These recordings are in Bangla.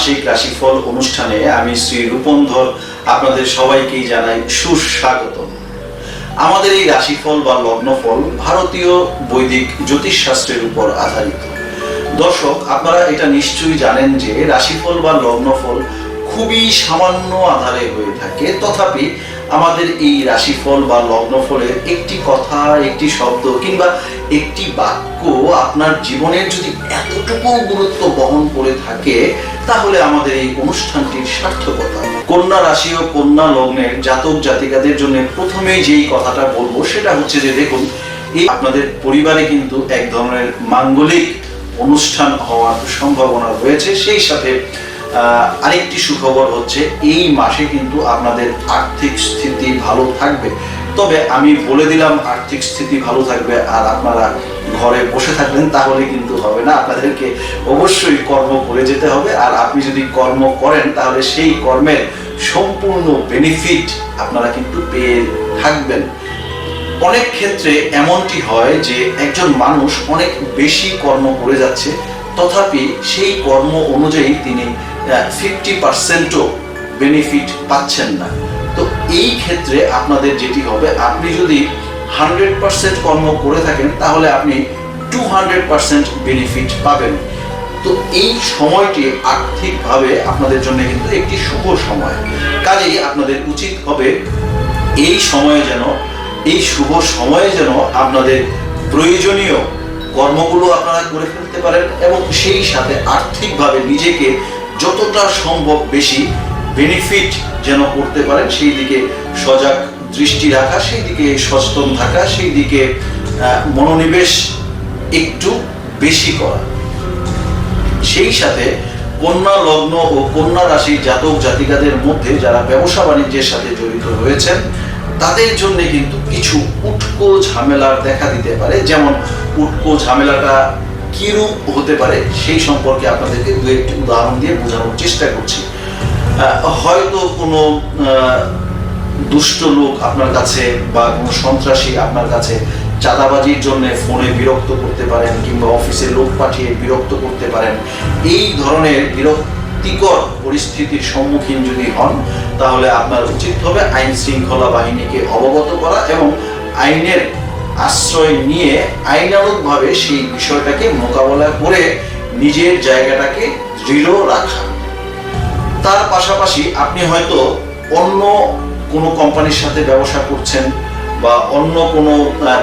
মাসিক রাশিফল অনুষ্ঠানে আমি শ্রী রূপন্ধর আপনাদের সবাইকেই জানাই সুস্বাগত। আমাদের এই রাশিফল বা লগ্নফল ভারতীয় বৈদিক জ্যোতিষশাস্ত্রের উপর আধারিত। দর্শক, আপনারা এটা নিশ্চয়ই জানেন যে রাশিফল বা লগ্নফল খুবই সামান্য আধারে হয়ে থাকে, তথাপি আমাদের এই রাশিফল বা লগ্নফলের একটি কথা, একটি শব্দ কিংবা একটি বাক্য আপনার জীবনের যদি এতটুকু গুরুত্ব বহন করে থাকে, তাহলে আমাদের এই অনুষ্ঠানটির সার্থকতা। কন্যা রাশি ও কন্যা লগ্নের জাতক জাতিকাদের জন্য প্রথমেই যেই কথাটা বলব, সেটা হচ্ছে যে দেখুন, এই আপনাদের পরিবারে কিন্তু এক ধরনের মাঙ্গলিক অনুষ্ঠান হওয়ার সম্ভাবনা রয়েছে। সেই সাথে আরেকটি সুখবর হচ্ছে, এই মাসে কিন্তু আপনাদের আর্থিক স্থিতি ভালো থাকবে। তবে আমি বলে দিলাম, আর্থিক স্থিতি ভালো থাকবে আর আপনারা ঘরে বসে থাকবেন, তাহলে কিন্তু হবে না। আপনাদেরকে অবশ্যই কর্ম করে যেতে হবে, আর আপনি যদি কর্ম করেন, তাহলে সেই কর্মের সম্পূর্ণ বেনিফিট আপনারা কিন্তু পেয়ে থাকবেন। অনেক ক্ষেত্রে এমনটি হয় যে, একজন মানুষ অনেক বেশি কর্ম করে যাচ্ছে, তথাপি সেই কর্ম অনুযায়ী তিনি ফিফটি পার্সেন্টও বেনিফিট পাচ্ছেন না। তো এই ক্ষেত্রে আপনাদের যেটি হবে, আপনি যদি হান্ড্রেড পার্সেন্ট কর্ম করে থাকেন, তাহলে আপনি টু হান্ড্রেড পার্সেন্ট বেনিফিট পাবেন। তো এই সময়টি আর্থিকভাবে আপনাদের জন্য কিন্তু একটি শুভ সময়। কাজেই আপনাদের উচিত হবে, এই সময়ে যেন, এই শুভ সময়ে যেন আপনাদের প্রয়োজনীয় কর্মগুলো আপনারা করে ফেলতে পারেন এবং সেই সাথে আর্থিকভাবে নিজেকে যতটা সম্ভব বেশি বেনিফিট যেন করতে পারেন, সেই দিকে সজাগ দৃষ্টি রাখা, সেই দিকে সচেতন থাকা, সেই দিকে মনোনিবেশ একটু বেশি করা। সেই সাথে কন্যা লগ্ন ও কন্যা রাশির জাতক জাতিকাদের মধ্যে যারা ব্যবসা বাণিজ্যের সাথে জড়িত রয়েছেন, তাদের জন্য কিন্তু কিছু উটকো ঝামেলার দেখা দিতে পারে। যেমন উটকো ঝামেলাটা কিরূপ হতে পারে সেই সম্পর্কে আপনাদেরকে দু একটি উদাহরণ দিয়ে বোঝানোর চেষ্টা করছি। হয়তো কোনো দুষ্ট লোক আপনার কাছে বা কোনো সন্ত্রাসী আপনার কাছে চাঁদাবাজির জন্য ফোনে বিরক্ত করতে পারেন কিংবা অফিসে লোক পাঠিয়ে বিরক্ত করতে পারেন, এই ধরনের বিরক্তিকর পরিস্থিতির সম্মুখীন যদি হন, তাহলে আপনার উচিত হবে আইন শৃঙ্খলা বাহিনীকে অবগত করা এবং আইনের আশ্রয় নিয়ে আইনানুগভাবে সেই বিষয়টাকে মোকাবেলা করে নিজের জায়গাটাকে দৃঢ় রাখা। তার পাশাপাশি আপনি হয়তো অন্য কোনো কোম্পানির সাথে ব্যবসা করছেন বা অন্য কোনো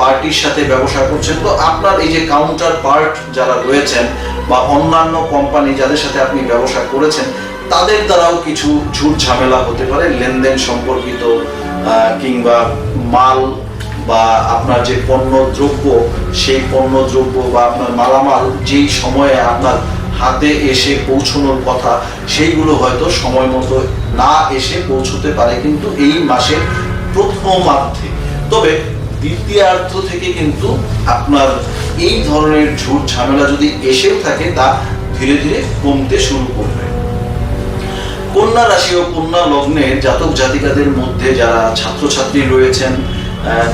পার্টির সাথে ব্যবসা করছেন, তো আপনার এই যে কাউন্টার পার্ট যারা রয়েছেন বা অন্যান্য কোম্পানি যাদের সাথে আপনি ব্যবসা করেছেন, তাদের দ্বারাও কিছু ঝুট ঝামেলা হতে পারে, লেনদেন সম্পর্কিত কিংবা মাল বা আপনার যে পণ্য দ্রব্য সেই পণ্য দ্রব্য বা আপনার মালামাল যেই সময়ে আপনার হাতে এসে পৌঁছানোর কথা, সেইগুলো হয়তো সময় মতো না এসে পৌঁছতে পারে কিন্তু এই মাসের প্রথমার্ধে। তবে দ্বিতীয়ার্ধ থেকে কিন্তু আপনার এই ধরনের ঝুট ঝামেলা যদি এসেও থাকে, তা ধীরে ধীরে কমতে শুরু করবে। কন্যা রাশি ও কন্যা লগ্নে জাতক জাতিকাদের মধ্যে যারা ছাত্রছাত্রী রয়েছেন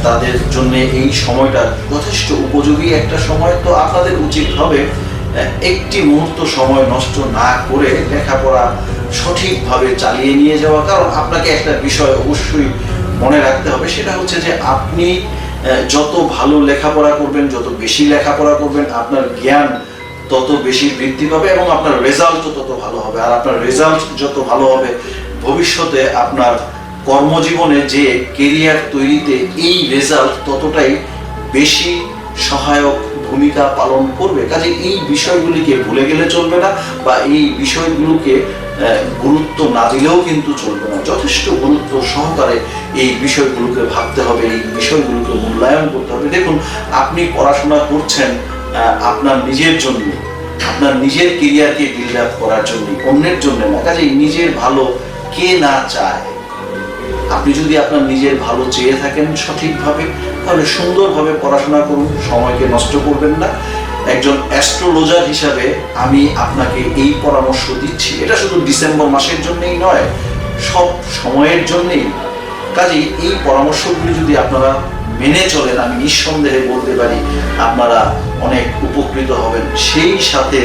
তাদের জন্য এই সময়টা যথেষ্ট উপযোগী একটা সময়। তো আপনাদের উচিত হবে একটি মুহূর্ত সময় নষ্ট না করে লেখাপড়া সঠিকভাবে চালিয়ে নিয়ে যাওয়া। কারণ আপনাকে একটা বিষয় অবশ্যই মনে রাখতে হবে, সেটা হচ্ছে যে আপনি যত ভালো লেখাপড়া করবেন, যত বেশি লেখাপড়া করবেন, আপনার জ্ঞান তত বেশি বৃদ্ধি পাবে এবং আপনার রেজাল্টও তত ভালো হবে। আর আপনার রেজাল্ট যত ভালো হবে, ভবিষ্যতে আপনার কর্মজীবনে যে কেরিয়ার তৈরিতে এই রেজাল্ট ততটাই বেশি সহায়ক ভূমিকা পালন করবে, কাজে এই বিষয়গুলিকে ভুলে গেলে চলবে না বা এই বিষয়গুলোকে গুরুত্ব না দিলেও কিন্তু চলবে না। যথেষ্ট গুরুত্ব সহকারে এই বিষয়গুলোকে ভাবতে হবে, এই বিষয়গুলোকে মূল্যায়ন করতে হবে। দেখুন, আপনি পড়াশোনা করছেন আপনার নিজের জন্য, আপনার নিজের কেরিয়ারকে বিল্ড আপ করার জন্য, অন্যের জন্য না কাজে নিজের ভালো কে না চায়। আপনি যদি আপনার নিজের ভালো চেয়ে থাকেন সঠিকভাবে, তাহলে সুন্দরভাবে পড়াশোনা করুন, সময়কে নষ্ট করবেন না। একজন অ্যাস্ট্রোলজার হিসাবে আমি আপনাকে এই পরামর্শ দিচ্ছি। এটা শুধু ডিসেম্বর মাসের জন্যই নয়, সব সময়ের জন্যেই। কাজেই এই পরামর্শগুলি যদি আপনারা মেনে চলেন, আমি নিঃসন্দেহে বলতে পারি আপনারা অনেক উপকৃত হবেন। সেই সাথে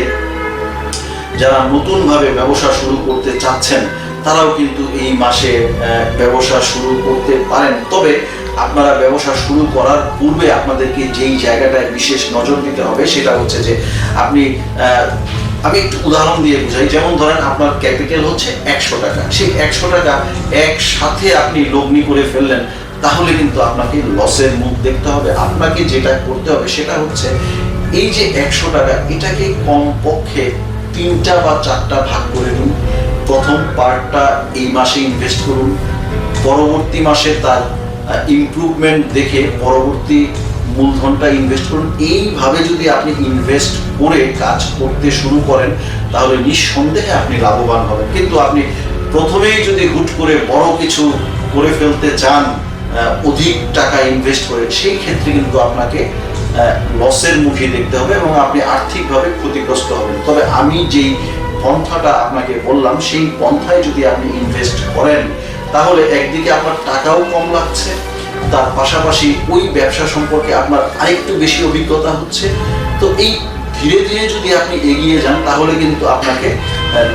যারা নতুনভাবে ব্যবসা শুরু করতে চাচ্ছেন তারাও কিন্তু এই মাসে ব্যবসা শুরু করতে পারেন। তবে আপনারা ব্যবসা শুরু করার পূর্বে আপনাদেরকে যেই জায়গাটায় বিশেষ নজর দিতে হবে সেটা হচ্ছে যে আপনি আমি একটু উদাহরণ দিয়ে বুঝাই। যেমন ধরেন আপনার ক্যাপিটাল হচ্ছে একশো টাকা। সেই একশো টাকা একসাথে আপনি লগ্নি করে ফেললেন, তাহলে কিন্তু আপনাকে লসের মুখ দেখতে হবে। আপনাকে যেটা করতে হবে সেটা হচ্ছে এই যে একশো টাকা, এটাকে কমপক্ষে তিনটা বা চারটা ভাগ করে নিন। প্রথম পার্টটা এই মাসে ইনভেস্ট করুন। পরবর্তী মাসে তার ইমপ্রুভমেন্ট দেখে পরবর্তী মূলধনটা ইনভেস্ট করুন। এইভাবে যদি আপনি ইনভেস্ট করে কাজ করতে শুরু করেন, তাহলে নিঃসন্দেহে আপনি লাভবান হবেন। কিন্তু আপনি প্রথমেই যদি হুট করে বড় কিছু করে ফেলতে চান অধিক টাকা ইনভেস্ট করে, সেই ক্ষেত্রে কিন্তু আপনাকে লসের মুখে দেখতে হবে এবং আপনি আর্থিকভাবে ক্ষতিগ্রস্ত হবেন। তবে আমি যেই পন্থাটা আপনাকে বললাম, সেই পন্থায় যদি আপনি ইনভেস্ট করেন, তাহলে একদিকে আপনার টাকাও কম লাগছে, তার পাশাপাশি ওই ব্যবসা সম্পর্কে আপনার আরেকটু বেশি অভিজ্ঞতা হচ্ছে। তো এই ধীরে ধীরে যদি আপনি এগিয়ে যান, তাহলে কিন্তু আপনাকে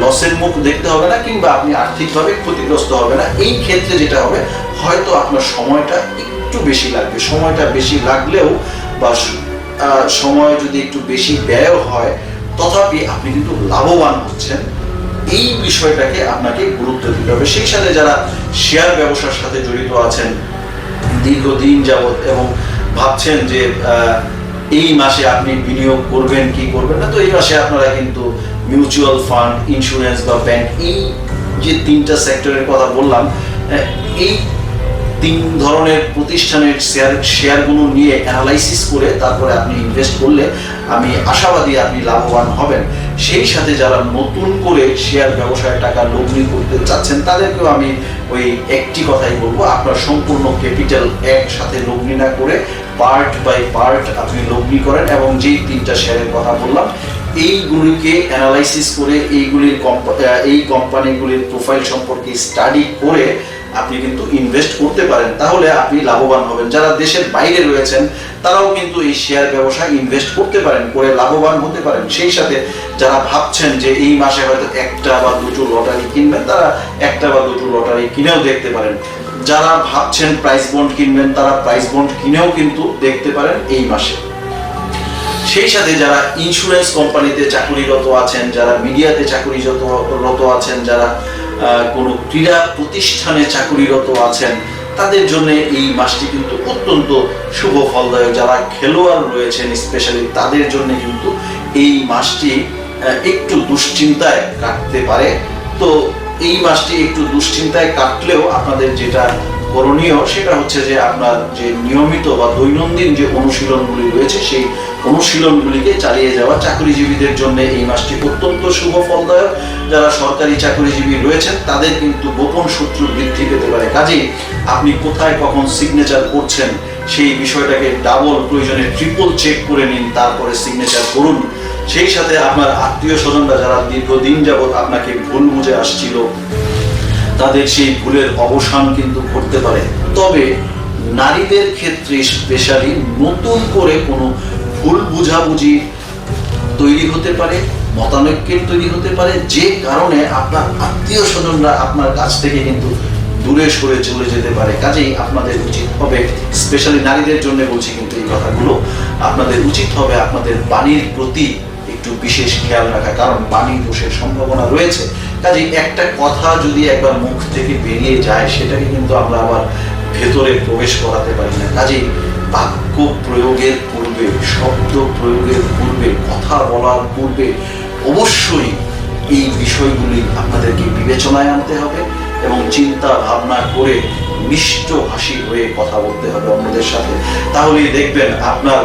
লসের মুখ দেখতে হবে না, কিংবা আপনি আর্থিকভাবে ক্ষতিগ্রস্ত হবে না। এই ক্ষেত্রে যেটা হবে, হয়তো আপনার সময়টা একটু বেশি লাগবে। সময়টা বেশি লাগলেও বা সময় যদি একটু বেশি ব্যয় হয় তথাপি আপনি কিন্তু লাভবান হচ্ছেন। এই বিষয়টাকে আপনাকে গুরুত্ব দিতে হবে। সেই সাথে যারা শেয়ার ব্যবসার সাথে জড়িত আছেন, দীর্ঘদিন যাবত এবং ভাবছেন যে এই মাসে আপনি বিনিয়োগ করবেন, কি করবেন না তো এই মাসে আপনারা কিন্তু মিউচুয়াল ফান্ড, ইন্স্যুরেন্স বা ব্যাংক, এই যে তিনটা সেক্টরের কথা বললাম এই তিন ধরনের প্রতিষ্ঠানের শেয়ার শেয়ারগুলো নিয়ে অ্যানালাইসিস করে তারপরে আপনি ইনভেস্ট করলে আমি আশাবাদী আপনি লাভবান হবেন। সেই সাথে যারা নতুন করে শেয়ার ব্যবসায় টাকা লগ্নি করতে চাচ্ছেন, তাদেরকেও আমি ওই একটি কথাই বলব, আপনার সম্পূর্ণ ক্যাপিটাল একসাথে লগ্নি না করে পার্ট বাই পার্ট আপনি লগ্নি করেন এবং যেই তিনটা শেয়ারের কথা বললাম, এইগুলিকে অ্যানালাইসিস করে এইগুলির এই কোম্পানিগুলির প্রোফাইল সম্পর্কে স্টাডি করে আপনি কিন্তু ইনভেস্ট করতে পারেন, তাহলে আপনি লাভবান হবেন। যারা দেশের বাইরে রয়েছেন, তারাও কিন্তু এই শেয়ার ব্যবসায় ইনভেস্ট করতে পারেন, করে লাভবান হতে পারেন। সেই সাথে যারা ভাবছেন যে এই মাসে হয়তো একটা বা দুটো লটারি কিনবেন, তারা একটা বা দুটো লটারি কিনেও দেখতে পারেন। যারা ভাবছেন প্রাইস বন্ড কিনবেন, তারা প্রাইস বন্ড কিনেও কিন্তু দেখতে পারেন এই মাসে। সেই সাথে যারা ইন্স্যুরেন্স কোম্পানিতে চাকরিরত আছেন, যারা মিডিয়াতে চাকরিরত আছেন, যারা কোনো ক্রীড়া প্রতিষ্ঠানে চাকুরিরত আছেন, তাদের জন্য এই মাসটি কিন্তু অত্যন্ত শুভ ফলদায়ক। যারা খেলোয়াড় রয়েছেন স্পেশালি তাদের জন্য কিন্তু এই মাসটি একটু দুশ্চিন্তায় কাটতে পারে। তো এই মাসটি একটু দুশ্চিন্তায় কাটলেও আপনাদের যেটা করণীয় সেটা হচ্ছে যে আপনার যে নিয়মিত বা দৈনন্দিন যে অনুশীলনগুলি রয়েছে, সেই অনুশীলনগুলিকে চালিয়ে যাওয়া চাকরিজীবীদের জন্য এই মাসটি অত্যন্ত শুভ ফলদায়ক যারা সরকারি চাকরিজীবী রয়েছেন, তাদের কিন্তু গোপন শত্রু বৃদ্ধি পেতে পারে। কাজেই আপনি কোথায় কখন সিগনেচার করছেন, সেই বিষয়টাকে ডাবল প্রয়োজনে ট্রিপল চেক করে নিন, তারপরে সিগনেচার করুন। সেই সাথে আপনার আত্মীয় স্বজনরা যারা দীর্ঘদিন যাবৎ আপনাকে ভুল বুঝে আসছিল তাদের সেই ভুলের অবসান কিন্তু ঘটতে পারে। তবে নারীদের ক্ষেত্রে স্পেশালি নতুন করে কোনো ভুল বুঝাবুঝি তৈরি হতে পারে, মতানৈক্যের তৈরি হতে পারে, যে কারণে আপনার আত্মীয় স্বজনরা আপনার কাছ থেকে কিন্তু দূরে সরে চলে যেতে পারে। কাজেই আপনাদের উচিত হবে স্পেশালি নারীদের জন্য বলছি কিন্তু এই কথাগুলো, আপনাদের উচিত হবে আপনাদের বাণীর প্রতি একটু বিশেষ খেয়াল রাখা। কারণ বাণী দোষের সম্ভাবনা রয়েছে। কাজেই একটা কথা যদি একবার মুখ থেকে বেরিয়ে যায়, সেটাকে কিন্তু আমরা আবার ভেতরে প্রবেশ করাতে পারি না। কাজেই বাক্য প্রয়োগের পূর্বে, শব্দ প্রয়োগের পূর্বে, কথা বলার পূর্বে অবশ্যই এই বিষয়গুলি আপনাদেরকে বিবেচনায় আনতে হবে এবং চিন্তা ভাবনা করে মিষ্ট হাসি হয়ে কথা বলতে হবে অন্যদের সাথে। তাহলেই দেখবেন আপনার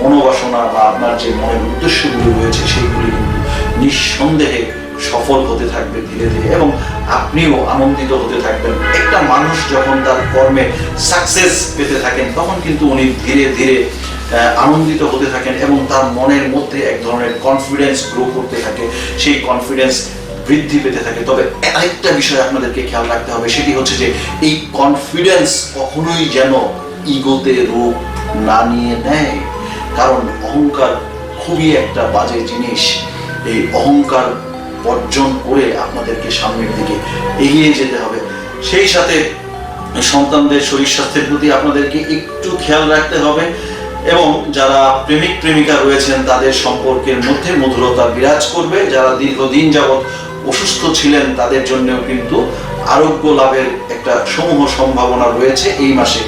মনোবাসনা বা আপনার যে মনের উদ্দেশ্যগুলি রয়েছে, সেইগুলি কিন্তু নিঃসন্দেহে সফল হতে থাকবে ধীরে ধীরে এবং আপনিও আনন্দিত হতে থাকবেন। একটা মানুষ যখন তার কর্মে সাকসেস পেতে থাকেন, তখন কিন্তু উনি ধীরে ধীরে আনন্দিত হতে থাকেন এবং তার মনের মধ্যে এক ধরনের কনফিডেন্স গ্রো করতে থাকে। সেই কনফিডেন্স বৃদ্ধি পেতে থাকে। তবে আরেকটা বিষয় আপনাদেরকে খেয়াল রাখতে হবে, সেটি হচ্ছে যে এই কনফিডেন্স কখনোই যেন ইগোতে রূপ না নিয়ে নেয়। কারণ অহংকার খুবই একটা বাজে জিনিস। এই অহংকার বর্জন করে আপনাদেরকে সামনের দিকে এগিয়ে যেতে হবে। সেই সাথে সন্তানদের শরীর স্বাস্থ্যের প্রতি আপনাদেরকে একটু খেয়াল রাখতে হবে এবং যারা প্রেমিক, প্রেমিকা রয়েছেন, তাদের সম্পর্কের মধ্যে মধুরতা বিরাজ করবে। যারা দীর্ঘদিন যাবৎ অসুস্থ ছিলেন, তাদের জন্যও কিন্তু আরোগ্য লাভের একটা সমূহ সম্ভাবনা রয়েছে এই মাসে।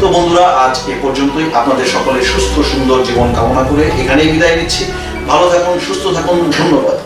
তো বন্ধুরা, আজ এ পর্যন্তই। আপনাদের সকলের সুস্থ, সুন্দর জীবন কামনা করে এখানেই বিদায় নিচ্ছি। ভালো থাকুন, সুস্থ থাকুন। ধন্যবাদ।